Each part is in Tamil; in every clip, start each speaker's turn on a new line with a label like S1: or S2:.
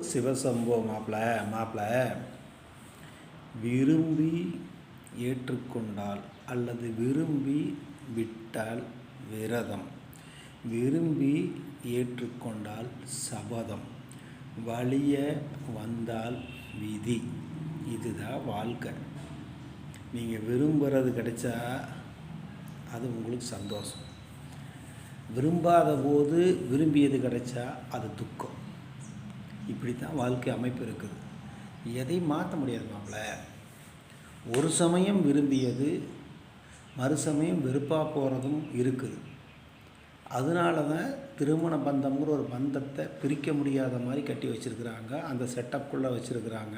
S1: சிவசம்போ மாப்பிள மாப்பிள விரும்பி ஏற்றுக்கொண்டால் அல்லது விரும்பி விட்டால் விரதம் விரும்பி ஏற்றுக்கொண்டால் சபதம் வழிய வந்தால் விதி. இதுதான் வாழ்க்கை. நீங்கள் விரும்புகிறது கிடைச்சா அது உங்களுக்கு சந்தோஷம். விரும்பாத போது விரும்பியது கிடைச்சா அது துக்கம். இப்படி தான் வாழ்க்கை அமைப்பு இருக்குது. எதையும் மாற்ற முடியாது மாப்பிள்ள. ஒரு சமயம் விரும்பியது மறு சமயம் வெறுப்பாக போகிறதும் இருக்குது. அதனால தான் திருமண பந்தம்ங்கிற ஒரு பந்தத்தை பிரிக்க முடியாத மாதிரி கட்டி வச்சுருக்குறாங்க. அந்த செட்டப்புக்குள்ளே வச்சுருக்குறாங்க.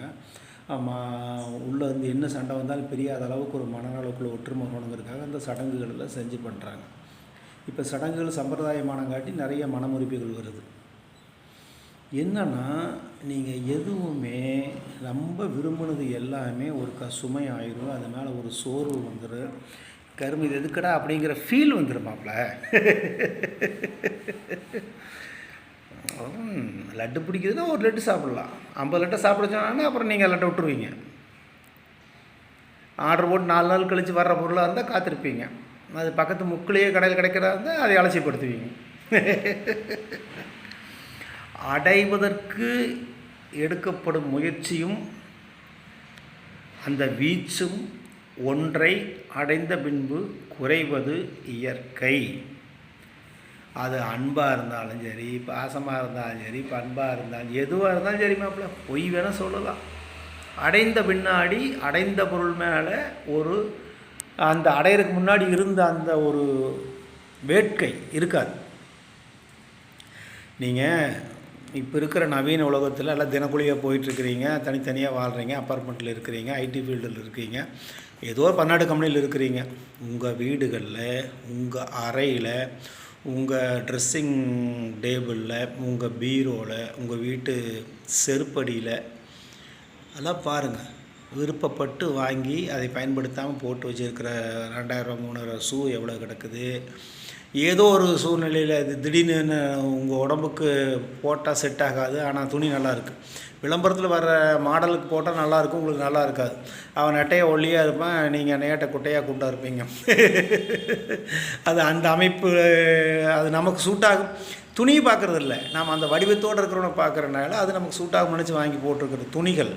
S1: உள்ளே இருந்து என்ன சண்டை வந்தாலும் பிரியாத அளவுக்கு ஒரு மனநலக்குள்ள ஒற்றுமை வரணுங்கிறதுக்காக அந்த சடங்குகளில் செஞ்சு பண்ணுறாங்க இப்போ சடங்குகள் சம்பிரதாயமானங்காட்டி நிறைய மனமுறிப்புகள் வருது. என்னன்னா நீங்கள் எதுவுமே ரொம்ப விரும்பினது எல்லாமே ஒரு க சுமை ஆயிரும் அதனால் ஒரு சோர்வு வந்துடும் கரும்பு இது எதுக்கடா அப்படிங்கிற ஃபீல் வந்துடுமாப்ல லட்டு பிடிக்குதுன்னா ஒரு லட்டு சாப்பிட்லாம். ஐம்பது லட்டை சாப்பிட சொன்னாங்கன்னா அப்புறம் நீங்கள் லட்டை விட்டுருவீங்க. ஆர்டர் போட்டு நாலு நாள் கழித்து வர்ற பொருளாக இருந்தால் காத்திருப்பீங்க. அது பக்கத்து முக்கிலேயே கடையில் கிடைக்கிறதா இருந்தால் அதை அலட்சியப்படுத்துவீங்க அடைவதற்கு எடுக்கப்படும் முயற்சியும் அந்த வீச்சும் ஒன்றை அடைந்த பின்பு குறைவது இயற்கை. அது அன்பாக இருந்தாலும் சரி பாசமாக இருந்தாலும் சரி பண்பாக இருந்தாலும் எதுவாக இருந்தாலும் சரி மாப்பிள்ள பொய் வேணால் சொல்லலாம். அடைந்த பின்னாடி அடைந்த பொருள் மேலே ஒரு அந்த அடையிறதுக்கு முன்னாடி இருந்த அந்த ஒரு வேட்கை இருக்காது. நீங்கள் இப்போ இருக்கிற நவீன உலகத்தில் எல்லாம் தினக்கூலியாக போயிட்டுருக்கிறீங்க தனித்தனியாக வாழ்கிறீங்க அப்பார்ட்மெண்ட்டில் இருக்கிறீங்க ஐடி ஃபீல்டில் இருக்கீங்க ஏதோ ஒரு பன்னாடு கம்பெனியில் இருக்கிறீங்க. உங்கள் வீடுகளில் உங்கள் அறையில் உங்கள் ட்ரெஸ்ஸிங் டேபிளில் உங்கள் பீரோவில் உங்கள் வீட்டு செருப்படியில் அதெல்லாம் பாருங்கள் விருப்பப்பட்டு வாங்கி அதை பயன்படுத்தாமல் போட்டு வச்சுருக்கிற ரெண்டாயிரம் மூணாயிரம் ஷூ எவ்வளோ கிடக்குது? ஏதோ ஒரு சூழ்நிலையில் இது திடீர்னு உங்கள் உடம்புக்கு போட்டால் செட் ஆகாது ஆனால் துணி நல்லா விளம்பரத்தில் வர்ற மாடலுக்கு போட்டால் நல்லாயிருக்கும் உங்களுக்கு நல்லா இருக்காது. அவன் நெட்டையை ஒல்லியாக இருப்பான் நீங்கள் நேட்டை குட்டையாக குண்டாக இருப்பீங்க. அது அந்த அமைப்பு அது நமக்கு சூட் ஆகும். துணி பார்க்குறது இல்லை. நாம் அந்த வடிவத்தோடு இருக்கிறவனை பார்க்குறனால அது நமக்கு சூட்டாகும் நினச்சி வாங்கி போட்டிருக்கிற துணிகள்.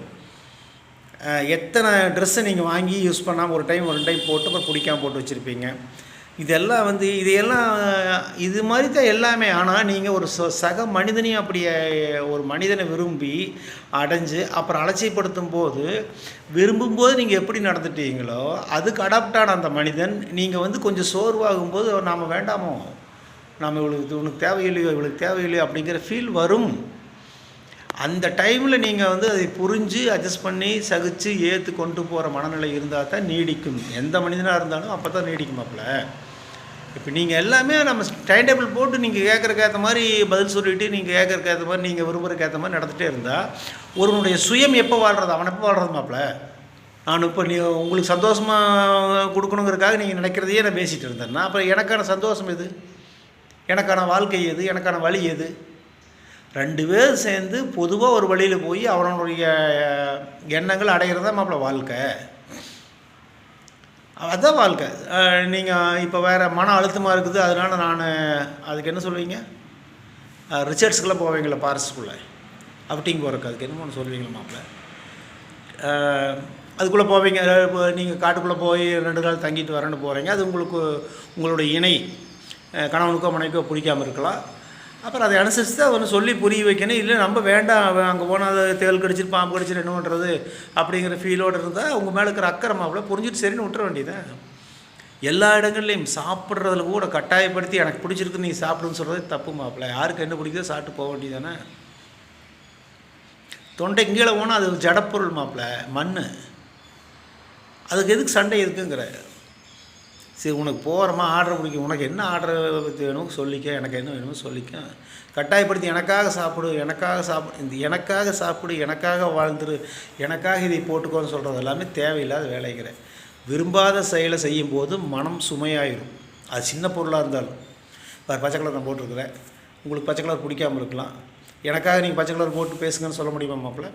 S1: எத்தனை ட்ரெஸ்ஸை நீங்கள் வாங்கி யூஸ் பண்ணாமல் ஒரு டைம் ஒரு டைம் போட்டு அப்புறம் பிடிக்காமல் போட்டு வச்சுருப்பீங்க. இதெல்லாம் வந்து இதையெல்லாம் இது மாதிரி தான் எல்லாமே. ஆனால் நீங்கள் ஒரு ச சக மனிதனையும் அப்படி ஒரு மனிதனை விரும்பி அடைஞ்சு அப்புறம் அலட்சியப்படுத்தும் போது விரும்பும்போது நீங்கள் எப்படி நடந்துட்டீங்களோ அதுக்கு அடாப்டான அந்த மனிதன் நீங்கள் வந்து கொஞ்சம் சோர்வாகும் போது நாம் வேண்டாமோ? நாம் இவளுக்கு இவனுக்கு தேவையில்லையோ இவளுக்கு தேவையில்லையோ அப்படிங்கிற ஃபீல் வரும். அந்த டைமில் நீங்கள் வந்து அதை புரிஞ்சு அட்ஜஸ்ட் பண்ணி சகிச்சு ஏற்று கொண்டு போகிற மனநிலை இருந்தால் தான் நீடிக்கும். எந்த மனிதனாக இருந்தாலும் அப்போ தான் நீடிக்குமாப்பில் இப்போ நீங்கள் எல்லாமே நம்ம டைம் டேபிள் போட்டு நீங்கள் கேட்குறக்கு ஏற்ற மாதிரி பதில் சொல்லிவிட்டு நீங்கள் கேட்குறக்கு ஏற்ற மாதிரி நீங்கள் விரும்புறக்கு ஏற்ற மாதிரி நடந்துகிட்டே இருந்தால் ஒருவனுடைய சுயம் எப்போ வாழ்கிறது அவன் எப்போ வாழ்கிறது மாப்பிள்ள? நான் இப்போ நீ உங்களுக்கு சந்தோஷமாக கொடுக்கணுங்கிறதுக்காக நீங்கள் நினைக்கிறதையே நான் பேசிகிட்டு இருந்தேன்னா அப்புறம் எனக்கான சந்தோஷம் எது? எனக்கான வாழ்க்கை எது? எனக்கான வழி எது? ரெண்டு பேர் சேர்ந்து பொதுவாக ஒரு வழியில் போய் அவனுடைய எண்ணங்கள் அடைகிறது தான் மாப்பிள்ள வாழ்க்கை. அதுதான் வாழ்க்கை. நீங்கள் இப்போ வேறு மன அழுத்தமாக இருக்குது அதனால் நான் அதுக்கு என்ன சொல்லுவீங்க ரிசர்ச்க்கெலாம் போவீங்களா ஃபாரஸ்ட்குள்ளே அவுட்டிங் போகிறக்கு அதுக்கு என்னமோ சொல்லுவீங்களா மாப்பிள்ள. அதுக்குள்ளே போவீங்க. இப்போ நீங்கள் காட்டுக்குள்ளே போய் ரெண்டு நாள் தங்கிட்டு வரேன்னு போகிறீங்க அது உங்களுக்கு உங்களுடைய இணை. கணவனுக்கோ மனைவிக்கோ பிடிக்காமல் இருக்கலாம். அப்புறம் அதை அனுசரித்து தான் ஒன்று சொல்லி புரிய வைக்கணும். இல்லை நம்ம வேண்டாம் அவன் அங்கே போனால் அதை தேல் கடிச்சிட்டு பாம்பு கடிச்சிட்டு என்ன பண்ணுறது அப்படிங்கிற ஃபீலோடு இருந்தால் அவங்க மேலே இருக்கிற அக்கறை மாப்பிள்ள புரிஞ்சுட்டு சரின்னு விட்டுற வேண்டியதான் எல்லா இடங்கள்லையும் சாப்பிட்றதுல கூட கட்டாயப்படுத்தி எனக்கு பிடிச்சிருக்கு நீ சாப்பிடுன்னு சொல்கிறது தப்பு மாப்பிள்ள யாருக்கு என்ன பிடிக்குதோ சாப்பிட்டு போக வேண்டியதானே தொண்டை கீழே போனால் அது ஜடப்பொருள் மாப்பிள்ள மண் அதுக்கு எதுக்கு சண்டை இருக்குங்கிற? சரி உனக்கு போகிறோமா ஆர்டர் பிடிக்கும் உனக்கு என்ன ஆர்டர் வேணும் சொல்லிக்க எனக்கு என்ன வேணுமோ சொல்லிக்க. கட்டாயப்படுத்தி எனக்காக சாப்பிடு எனக்காக சாப்பிடு இந்த எனக்காக சாப்பிடு எனக்காக வாழ்ந்துரு எனக்காக இதை போட்டுக்கோன்னு சொல்கிறது எல்லாமே தேவையில்லாத வேலைங்கிற. விரும்பாத செயலை செய்யும்போது மனம் சுமையாயிடும் அது சின்ன பொருளாக இருந்தாலும். இப்போ பச்சை கலர் நான் போட்டிருக்கிறேன். உங்களுக்கு பச்சை கலர் பிடிக்காமல் இருக்கலாம். எனக்காக நீங்கள் பச்சை கலர் போட்டு பேசுங்கன்னு சொல்ல முடியுமா மாப்பிள்ள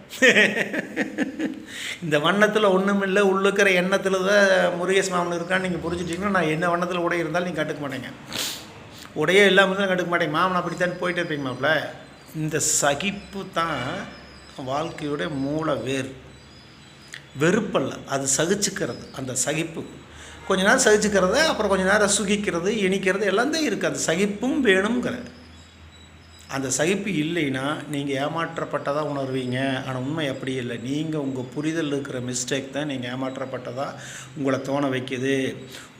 S1: இந்த வண்ணத்தில் ஒன்றும் இல்லை உள்ளுக்கிற எண்ணத்தில் தான் முருகேஷ் மாமன் இருக்கான்னு நீங்கள் புரிஞ்சுட்டிங்கன்னா நான் என்ன வண்ணத்தில் உடைய இருந்தாலும் நீங்கள் கட்டுக்க மாட்டேங்க. உடையே இல்லாமல் தான் கட்டுக்க மாட்டேங்க. மாமன் அப்படித்தான் போயிட்டே இருப்பீங்க மாப்பிள்ள இந்த சகிப்பு தான் வாழ்க்கையோட மூல வேர். வெறுப்பல்ல அது சகிச்சுக்கிறது அந்த சகிப்பு. கொஞ்ச நேரம் சகிச்சுக்கிறது அப்புறம் கொஞ்ச நேரம் சுகிக்கிறது இனிக்கிறது எல்லாம் தான் இருக்குது அந்த சகிப்பும் வேணுங்கிற அந்த சகிப்பு இல்லைன்னா நீங்கள் ஏமாற்றப்பட்டதாக உணர்வீங்க. ஆனால் உண்மை அப்படி இல்லை. நீங்கள் உங்கள் புரிதல் இருக்கிற மிஸ்டேக் தான் நீங்கள் ஏமாற்றப்பட்டதாக உங்களை தோண வைக்குது.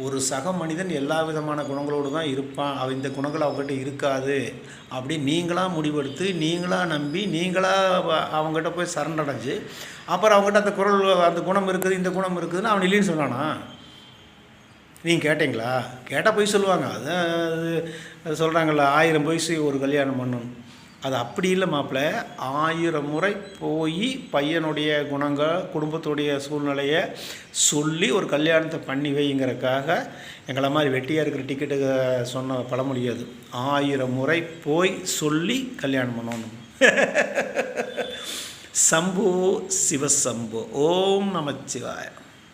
S1: ஒரு சக மனிதன் எல்லா விதமான குணங்களோடு தான் இருப்பான். அவன் இந்த குணங்கள் அவங்ககிட்ட இருக்காது. அப்படி நீங்களாக முடிவெடுத்து நீங்களாக நம்பி நீங்களாக அவங்ககிட்ட போய் சரணடைஞ்சு அப்புறம் அவங்ககிட்ட அந்த குரல் அந்த குணம் இருக்குது இந்த குணம் இருக்குதுன்னு அவன் இல்லைன்னு சொன்னானா? நீங்கள் கேட்டிங்களா? கேட்டால் போய் சொல்லுவாங்க. அது அது சொல்கிறாங்கல்ல ஆயிரம் வயசு ஒரு கல்யாணம் பண்ணணும் அது அப்படி இல்லை மாப்பிள்ள ஆயிரம் முறை போய் பையனுடைய குணங்கள் குடும்பத்துடைய சூழ்நிலையை சொல்லி ஒரு கல்யாணத்தை பண்ணி வைங்கிறக்காக எங்களை மாதிரி வெட்டியாக இருக்கிற டிக்கெட்டு சொன்ன பழமொழி அது. ஆயிரம் முறை போய் சொல்லி கல்யாணம் பண்ணணும். சம்பு சிவசம்பு. ஓம் நமச்சிவாயம்.